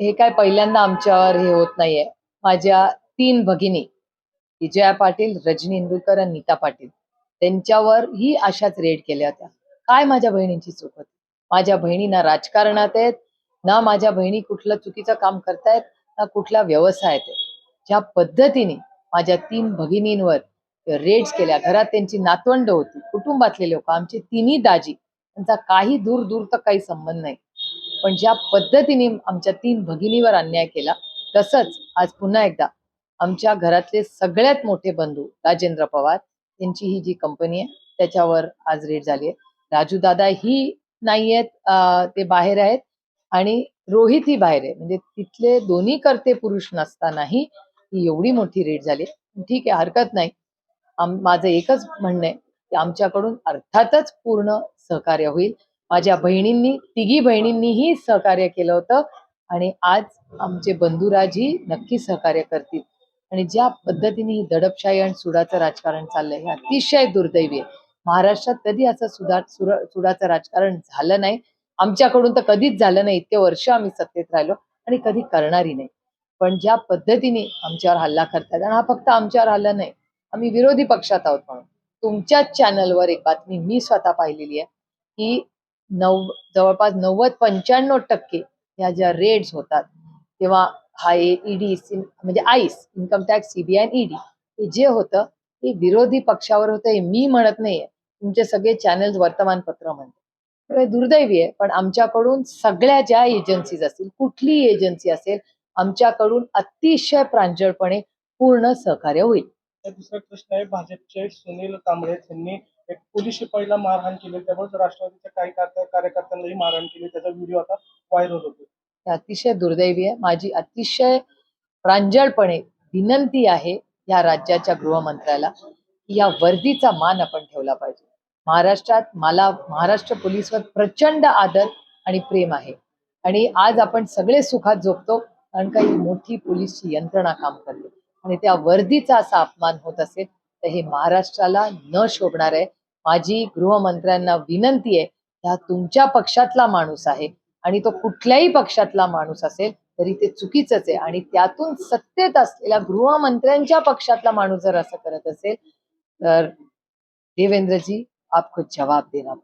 हे काय पहिल्यांदा आमच्यावर हे होत नाहीये. माझ्या तीन भगिनी विजया पाटील रजनी इंदुरकर आणि नीता पाटील त्यांच्यावर ही अशाच रेड केल्या होत्या. काय माझ्या बहिणींची चूक होती? माझ्या बहिणी ना राजकारणात आहेत ना माझ्या बहिणी कुठलं चुकीचं काम करतायत ना कुठल्या व्यवसायात आहेत ज्या पद्धतीने माझ्या तीन भगिनींवर रेड्स केल्या घरात त्यांची नातवंड होती कुटुंबातले लोक आमची तिन्ही दाजी त्यांचा काही दूर दूर तर काही संबंध नाही. पण ज्या पद्धतीने आमच्या तीन भगिनीवर अन्याय केला तसंच आज पुन्हा एकदा आमच्या घरातले सगळ्यात मोठे बंधू राजेंद्र पवार यांची ही जी कंपनी आहे त्याच्यावर आज रेड झाली आहे. राजू दादा ही नाही आहेत ते बाहेर आहेत आणि रोहित ही बाहेर आहे. म्हणजे तिथले दोन्ही करते पुरुष नसतानाही ही एवढी मोठी रेड झाली ठीक आहे हरकत नाही. माझं एकच म्हणणं आहे की आमच्याकडून अर्थातच पूर्ण सहकार्य होईल. माझ्या बहिणींनी तिघी बहिणींनीही सहकार्य केलं होतं आणि आज आमचे बंधुराजही नक्की सहकार्य करतील. आणि ज्या पद्धतीने ही दडपशाही आणि सुडाचं राजकारण चाललंय हे अतिशय दुर्दैवी आहे. महाराष्ट्रात कधी असं सुधा सुडाचं राजकारण झालं नाही? आमच्याकडून तर कधीच झालं नाही. इतके वर्ष आम्ही सत्तेत राहिलो आणि कधी करणारही नाही. पण ज्या पद्धतीने आमच्यावर हल्ला करतात आणि हा फक्त आमच्यावर हल्ला नाही आम्ही विरोधी पक्षात आहोत म्हणून. तुमच्याच चॅनलवर एक बातमी मी स्वतः पाहिलेली आहे की नव जवळपास नव्वद पंच्याण्णव टक्के या ज्या रेड्स होतात तेव्हा हा ईडी म्हणजे आईस इन्कम टॅक्स सीबीआय ईडी हे जे होतं ते विरोधी पक्षावर होतं हे मी म्हणत नाहीये. तुमचे सगळे चॅनल्स वर्तमानपत्र म्हणते दुर्दैवी आहे पण आमच्याकडून सगळ्या ज्या एजन्सीज असतील कुठलीही एजन्सी असेल आमच्याकडून अतिशय प्रांजळपणे पूर्ण सहकार्य होईल. दुसरा प्रश्न आहे भाजपचे सुनील कांबळे यांनी एक पोलीस शिपाईला मारहाण केली. त्यामुळे राष्ट्रवादीच्या काही कार्यकर्त्यांनाही मारहाण केली. त्याचा व्हिडिओ आता व्हायरल होतो अतिशय दुर्दैवी आहे. माझी अतिशय प्रांजळपणे विनंती आहे या राज्याच्या गृहमंत्र्याला की या वर्दीचा मान आपण ठेवला पाहिजे. महाराष्ट्रात मला महाराष्ट्र पोलीसवर प्रचंड आदर आणि प्रेम आहे. आणि आज आपण सगळे सुखात झोपतो कारण काही मोठी पोलीसची यंत्रणा काम करते. आणि त्या वर्दीचा असा अपमान होत असेल तर हे महाराष्ट्राला न शोभणार आहे. माझी गृहमंत्र्यांना विनंती आहे हा तुमच्या पक्षातला माणूस आहे आणि तो कुठल्याही पक्षातला माणूस असेल तरी ते चुकीचंच आहे. आणि त्यातून सत्तेत असलेल्या गृहमंत्र्यांच्या पक्षातला माणूस जर असं करत असेल तर देवेंद्रजी आपको जवाब देना